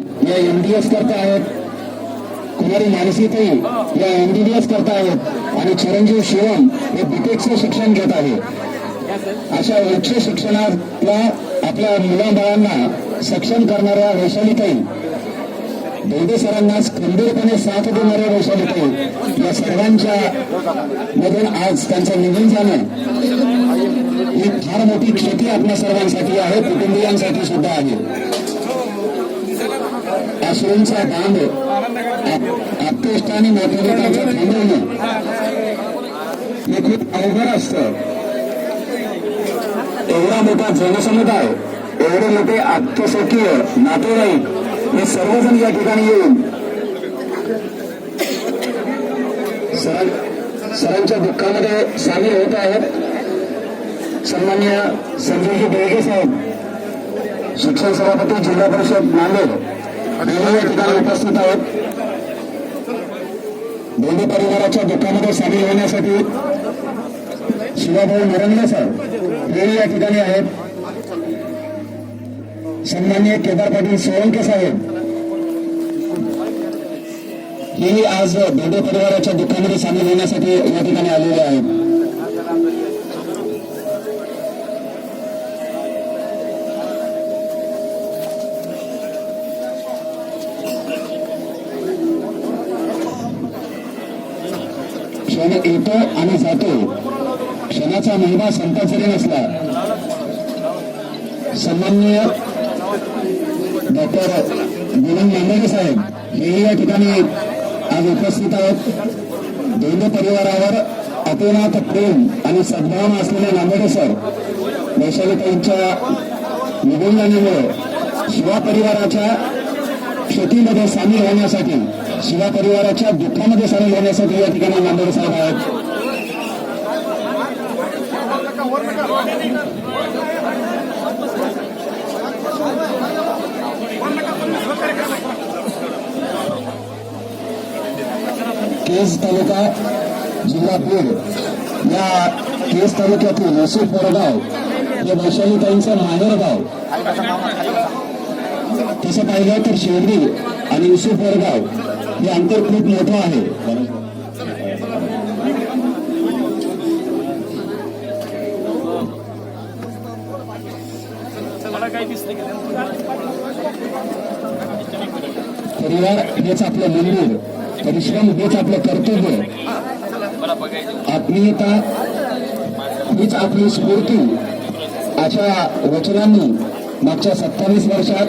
या एमडीएस करता आहेत. कुमारी मानसीताई या एमबीबीएस करता आहेत. आणि चिरंजीव शिवम हे बीटेकचं शिक्षण घेत आहे. अशा उच्च शिक्षणातल्या आपल्या मुलाबाळांना सक्षम करणाऱ्या वैशालीताई दोघे सरांना खंबीरपणे साथ देणाऱ्या वैशालीताई या सर्वांच्या मधून आज त्यांचं निधन झालं. ही फार मोठी क्षती आपल्या सर्वांसाठी आहे कुटुंबियांसाठी सुद्धा आहे. अश्रूंचा बांध आत्तेष्ट आणि नातेवाईकांचं थांबवणं. हे खूप अवघड असतं. एवढा मोठा जनसमुदाय एवढे मोठे आत्मसखीय नातेवाईक हे सर्वजण या ठिकाणी येऊन सरांच्या दुःखामध्ये सामील होत आहेत. सन्मान्य संजयजी बेळगे साहेब शिक्षण सभापती जिल्हा परिषद नांदेड. उपस्थित आहेत. दोन्ही परिवाराच्या दुःखामध्ये सामील होण्यासाठी शिवाभाऊ नरंग साहेब हे या ठिकाणी आहेत. सन्मान्य केदार पाटील सोळंके साहेब. हेही आज दोन्ही परिवाराच्या दुःखामध्ये सामील होण्यासाठी या ठिकाणी आलेले आहेत. क्षण येतो आणि जातो. क्षणाचा महिमा संत जरी नसला. सन्मान्य डॉक्टर गुणन मांडगे साहेब हेही या ठिकाणी आज उपस्थित आहेत. दोन्ही परिवारावर अतिनाथ प्रेम आणि सद्भावना असलेले नांदेडे सर वैशालीताईंच्या निघून शिवा परिवाराच्या शेतीमध्ये सामील होण्यासाठी शिवा परिवाराच्या दुःखामध्ये सामील होण्यासाठी या ठिकाणी नांदेड साहेब आहेत. केज तालुका जिल्हा बीड या केज तालुक्यातील युसुफ वरगाव हे वैशालीताईंचं माहेर गाव तसं पाहिलं तर शिर्डी आणि युसुफ वरगाव हे अंतर खूप मोठं आहे. परिवार हेच आपलं मंदिर परिश्रम हेच आपलं कर्तव्य. आत्मीयता हीच आपली स्फूर्ती. अशा वचनांनी मागच्या सत्तावीस वर्षात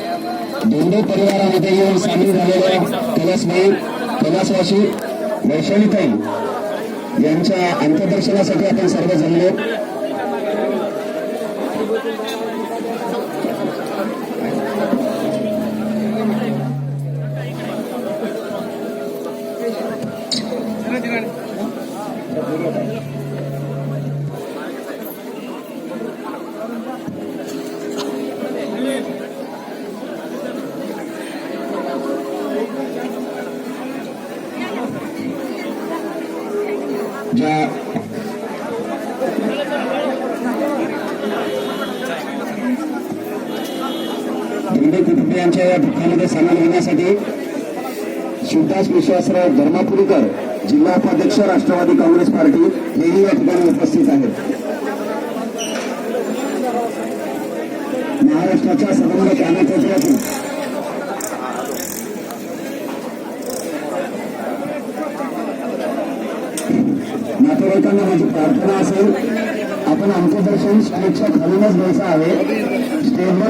दोन्ही परिवारामध्ये येऊन सामील झालेल्या कैलासभाई कैलासवासी वैशालीताई यांच्या अंत्यदर्शनासाठी आपण सर्व जमलो. म्हणजे ज्या दोन्ही कुटुंबियांच्या या दुःखामध्ये सामील होण्यासाठी शिवदास विश्वासराव धर्मापुरीकर जिल्हा उपाध्यक्ष राष्ट्रवादी काँग्रेस पार्टी हेही या ठिकाणी उपस्थित आहेत. महाराष्ट्राच्या समन्वय कॅबिनेट नातेवाईकांना माझी प्रार्थना असेल आपण आमचं दर्शन स्टेजच्या खालूनच घ्यायचं आहे. स्टेजवर